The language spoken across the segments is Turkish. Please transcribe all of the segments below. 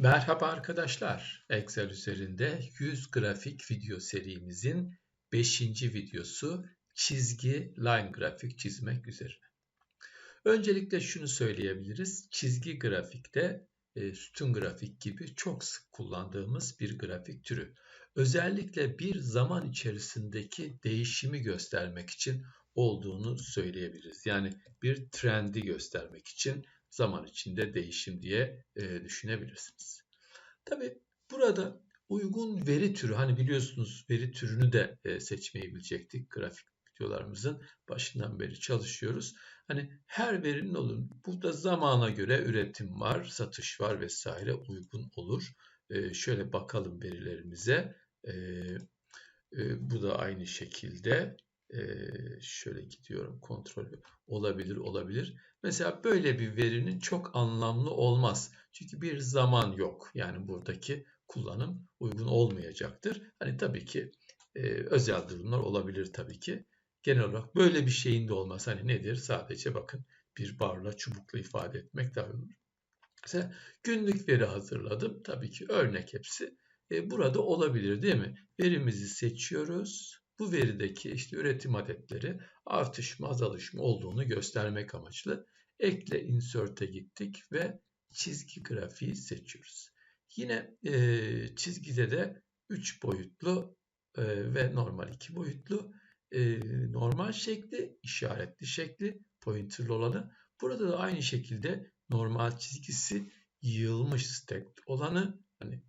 Merhaba arkadaşlar. Excel üzerinde 100 grafik video serimizin 5. videosu çizgi line grafik çizmek üzerine. Öncelikle şunu söyleyebiliriz. Çizgi grafikte e, sütun grafik gibi çok sık kullandığımız bir grafik türü. Özellikle bir zaman içerisindeki değişimi göstermek için olduğunu söyleyebiliriz. Yani bir trendi göstermek için zaman içinde değişim diye e, düşünebilirsiniz. Tabi burada uygun veri türü hani biliyorsunuz veri türünü de e, seçmeyi bilecektik grafik videolarımızın başından beri çalışıyoruz. Hani her verinin olur. Burada zamana göre üretim var, satış var vesaire uygun olur. E, şöyle bakalım verilerimize. E, e, bu da aynı şekilde e, şöyle gidiyorum kontrol olabilir olabilir. Mesela böyle bir verinin çok anlamlı olmaz. Çünkü bir zaman yok. Yani buradaki kullanım uygun olmayacaktır. Hani tabii ki e, özel durumlar olabilir tabii ki. Genel olarak böyle bir şeyin de olmaz. Hani nedir? Sadece bakın bir barla çubukla ifade etmek daha olur. Mesela günlük veri hazırladım. Tabii ki örnek hepsi. E, burada olabilir değil mi? Verimizi seçiyoruz. Bu verideki işte üretim adetleri artış mı azalış mı olduğunu göstermek amaçlı ekle insert'e gittik ve çizgi grafiği seçiyoruz. Yine e, çizgide de 3 boyutlu e, ve normal 2 boyutlu e, normal şekli, işaretli şekli, pointerlı olanı. Burada da aynı şekilde normal çizgisi yığılmış stacked olanı hani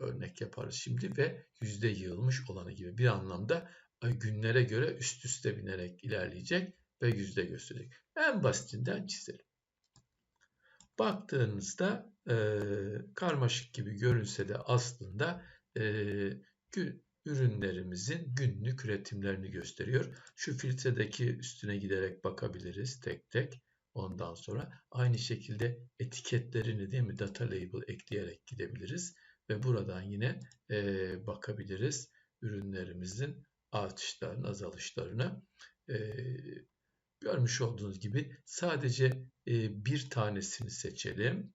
örnek yaparız şimdi ve yüzde yığılmış olanı gibi bir anlamda günlere göre üst üste binerek ilerleyecek ve yüzde gösterecek. En basitinden çizelim. Baktığınızda e, karmaşık gibi görünse de aslında e, gün, ürünlerimizin günlük üretimlerini gösteriyor. Şu filtredeki üstüne giderek bakabiliriz tek tek. Ondan sonra aynı şekilde etiketlerini değil mi data label ekleyerek gidebiliriz. Ve buradan yine e, bakabiliriz ürünlerimizin artışlarını, azalışlarını. E, görmüş olduğunuz gibi sadece e, bir tanesini seçelim.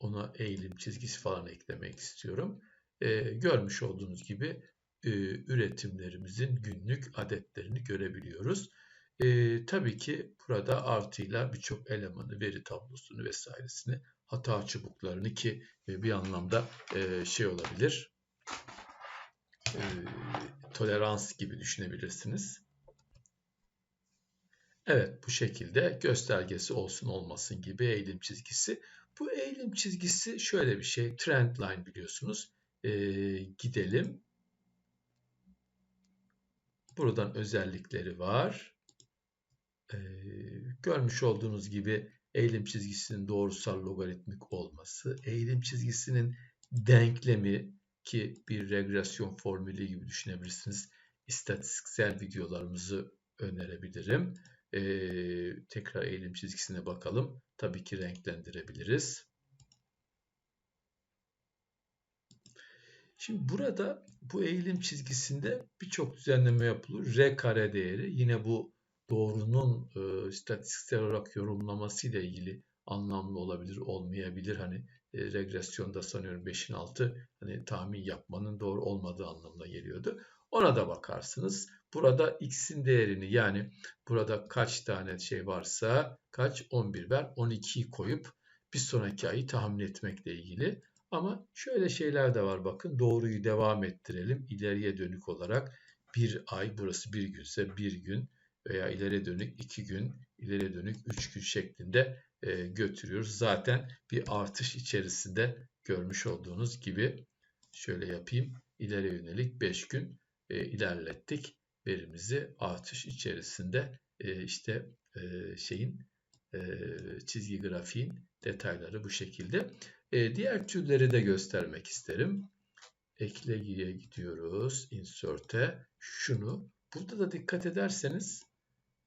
Ona eğilim çizgisi falan eklemek istiyorum. E, görmüş olduğunuz gibi e, üretimlerimizin günlük adetlerini görebiliyoruz. E, tabii ki burada artıyla birçok elemanı, veri tablosunu vesairesini, hata çubuklarını ki e, bir anlamda e, şey olabilir, e, tolerans gibi düşünebilirsiniz. Evet bu şekilde göstergesi olsun olmasın gibi eğilim çizgisi. Bu eğilim çizgisi şöyle bir şey. Trend line biliyorsunuz. Gidelim. Buradan özellikleri var. E, görmüş olduğunuz gibi eğilim çizgisinin doğrusal logaritmik olması, eğilim çizgisinin denklemi ki bir regresyon formülü gibi düşünebilirsiniz. İstatistiksel videolarımızı önerebilirim. Ee, tekrar eğilim çizgisine bakalım. Tabii ki renklendirebiliriz. Şimdi burada bu eğilim çizgisinde birçok düzenleme yapılır. R kare değeri yine bu doğrunun e, istatistiksel olarak yorumlaması ile ilgili anlamlı olabilir, olmayabilir. Hani e, regresyonda sanıyorum 5'in altı hani tahmin yapmanın doğru olmadığı anlamına geliyordu. Ona da bakarsınız. Burada x'in değerini yani burada kaç tane şey varsa kaç 11 ver 12'yi koyup bir sonraki ayı tahmin etmekle ilgili. Ama şöyle şeyler de var bakın doğruyu devam ettirelim ileriye dönük olarak bir ay burası bir günse bir gün veya ileriye dönük iki gün ileriye dönük üç gün şeklinde e, götürüyoruz. Zaten bir artış içerisinde görmüş olduğunuz gibi şöyle yapayım ileriye yönelik 5 gün e, ilerlettik verimizi artış içerisinde e, işte e, şeyin e, çizgi grafiğin detayları bu şekilde. E, diğer türleri de göstermek isterim. Eklegiye gidiyoruz. Insert'e. Şunu. Burada da dikkat ederseniz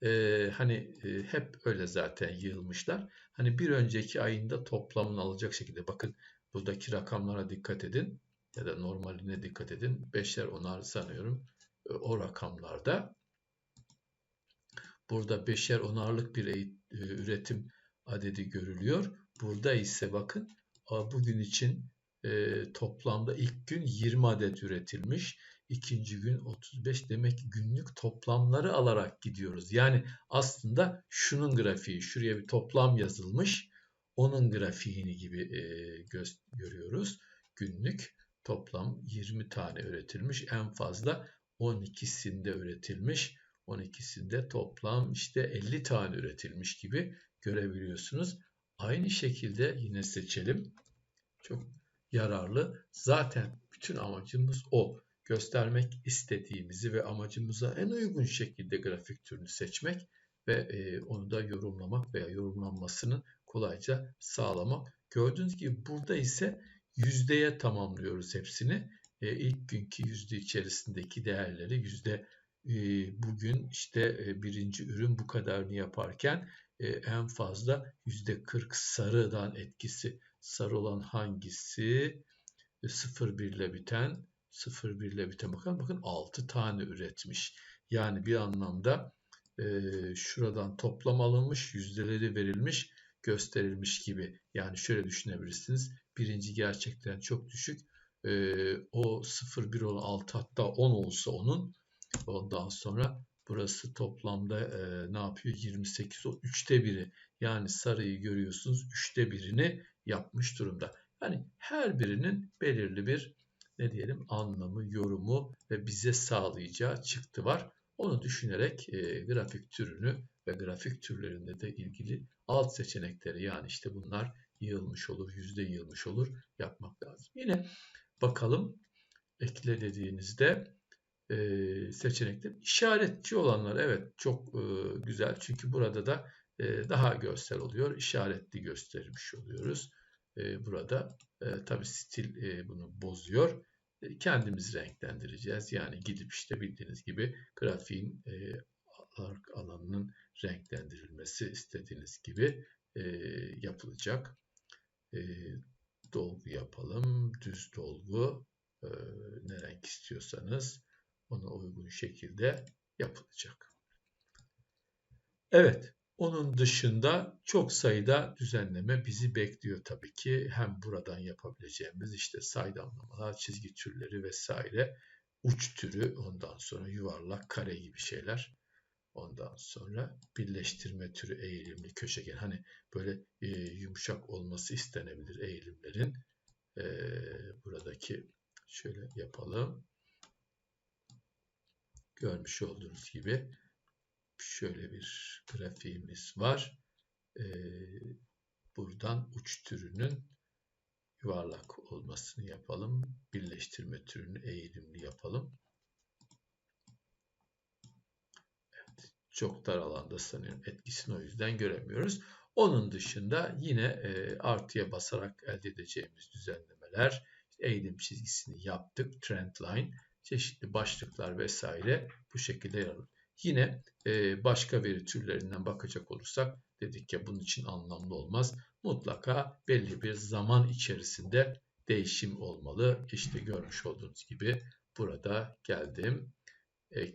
e, hani e, hep öyle zaten yığılmışlar. Hani bir önceki ayında toplamını alacak şekilde bakın buradaki rakamlara dikkat edin ya da normaline dikkat edin. Beşer onar sanıyorum e, o rakamlarda. Burada beşer onarlık bir üretim adedi görülüyor. Burada ise bakın bugün için toplamda ilk gün 20 adet üretilmiş. İkinci gün 35 demek ki günlük toplamları alarak gidiyoruz. Yani aslında şunun grafiği şuraya bir toplam yazılmış. Onun grafiğini gibi e, görüyoruz. Günlük toplam 20 tane üretilmiş. En fazla 12'sinde üretilmiş. 12'sinde toplam işte 50 tane üretilmiş gibi görebiliyorsunuz. Aynı şekilde yine seçelim. Çok yararlı. Zaten bütün amacımız o. Göstermek istediğimizi ve amacımıza en uygun şekilde grafik türünü seçmek ve e, onu da yorumlamak veya yorumlanmasını kolayca sağlamak. Gördüğünüz gibi burada ise yüzdeye tamamlıyoruz hepsini. E, ilk günkü yüzde içerisindeki değerleri yüzde e, bugün işte e, birinci ürün bu kadarını yaparken e, en fazla yüzde 40 sarıdan etkisi sarı olan hangisi? 0,1 ile biten 0,1 ile biten bakın bakın 6 tane üretmiş. Yani bir anlamda e, şuradan toplam alınmış, yüzdeleri verilmiş, gösterilmiş gibi. Yani şöyle düşünebilirsiniz. Birinci gerçekten çok düşük. E, o 0,1 olan 6 hatta 10 olsa onun ondan sonra burası toplamda e, ne yapıyor? 28 o 3'te biri. Yani sarıyı görüyorsunuz 3'te birini yapmış durumda. Yani her birinin belirli bir ne diyelim anlamı, yorumu ve bize sağlayacağı çıktı var. Onu düşünerek e, grafik türünü ve grafik türlerinde de ilgili alt seçenekleri yani işte bunlar yığılmış olur, yüzde yığılmış olur yapmak lazım. Yine bakalım ekle dediğinizde e, seçenekler işaretçi olanlar evet çok e, güzel çünkü burada da e, daha görsel oluyor. İşaretli göstermiş oluyoruz. E, burada e, tabi stil bunu bozuyor. Kendimiz renklendireceğiz. Yani gidip işte bildiğiniz gibi grafiğin alanının renklendirilmesi istediğiniz gibi yapılacak. Dolgu yapalım. Düz dolgu ne renk istiyorsanız ona uygun şekilde yapılacak. Evet, onun dışında çok sayıda düzenleme bizi bekliyor tabii ki. Hem buradan yapabileceğimiz işte saydamlamalar, çizgi türleri vesaire, uç türü, ondan sonra yuvarlak, kare gibi şeyler. Ondan sonra birleştirme türü eğilimli köşegen. Hani böyle e, yumuşak olması istenebilir eğilimlerin. E, buradaki şöyle yapalım. Görmüş olduğunuz gibi şöyle bir grafiğimiz var. Ee, buradan uç türünün yuvarlak olmasını yapalım. Birleştirme türünü eğilimli yapalım. Evet, çok dar alanda sanıyorum etkisini o yüzden göremiyoruz. Onun dışında yine e, artıya basarak elde edeceğimiz düzenlemeler. eğilim çizgisini yaptık. Trend line, çeşitli başlıklar vesaire bu şekilde yer. Yine e, başka veri türlerinden bakacak olursak dedik ya bunun için anlamlı olmaz. Mutlaka belli bir zaman içerisinde değişim olmalı. İşte görmüş olduğunuz gibi burada geldim. E,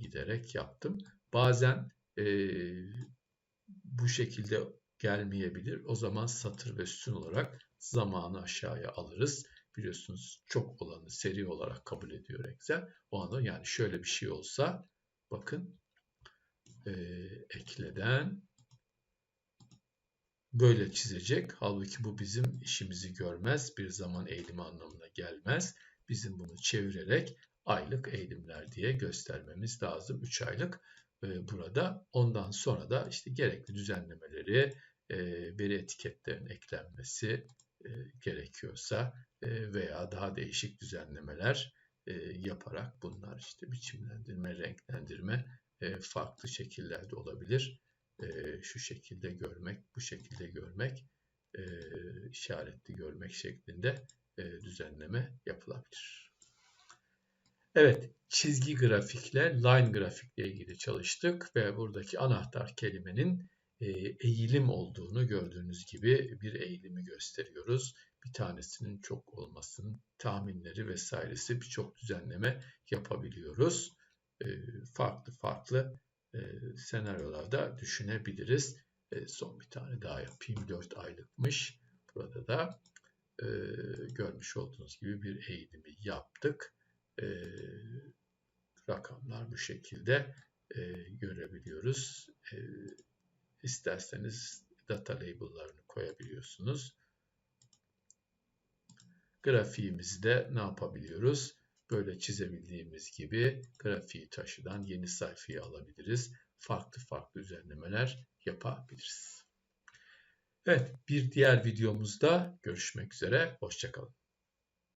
giderek yaptım. Bazen e, bu şekilde gelmeyebilir. O zaman satır ve sütun olarak zamanı aşağıya alırız. Biliyorsunuz çok olanı seri olarak kabul ediyor Excel. O anda yani şöyle bir şey olsa Bakın e, ekleden böyle çizecek. Halbuki bu bizim işimizi görmez. Bir zaman eğilimi anlamına gelmez. Bizim bunu çevirerek aylık eğilimler diye göstermemiz lazım. 3 aylık e, burada. Ondan sonra da işte gerekli düzenlemeleri, e, veri etiketlerinin eklenmesi e, gerekiyorsa e, veya daha değişik düzenlemeler e, yaparak bunlar işte biçimlendirme, renklendirme e, farklı şekillerde olabilir. E, şu şekilde görmek, bu şekilde görmek, e, işaretli görmek şeklinde e, düzenleme yapılabilir. Evet, çizgi grafikle line grafikle ilgili çalıştık ve buradaki anahtar kelimenin e, eğilim olduğunu gördüğünüz gibi bir eğilimi gösteriyoruz bir tanesinin çok olmasının tahminleri vesairesi birçok düzenleme yapabiliyoruz. Ee, farklı farklı e, senaryolarda düşünebiliriz. E, son bir tane daha yapayım. 4 aylıkmış. Burada da e, görmüş olduğunuz gibi bir eğilimi yaptık. Rakamlar bu şekilde görebiliyoruz. E, isterseniz data label'larını koyabiliyorsunuz. Grafiğimizde ne yapabiliyoruz? Böyle çizebildiğimiz gibi grafiği taşıdan yeni sayfayı alabiliriz. Farklı farklı düzenlemeler yapabiliriz. Evet bir diğer videomuzda görüşmek üzere. Hoşçakalın.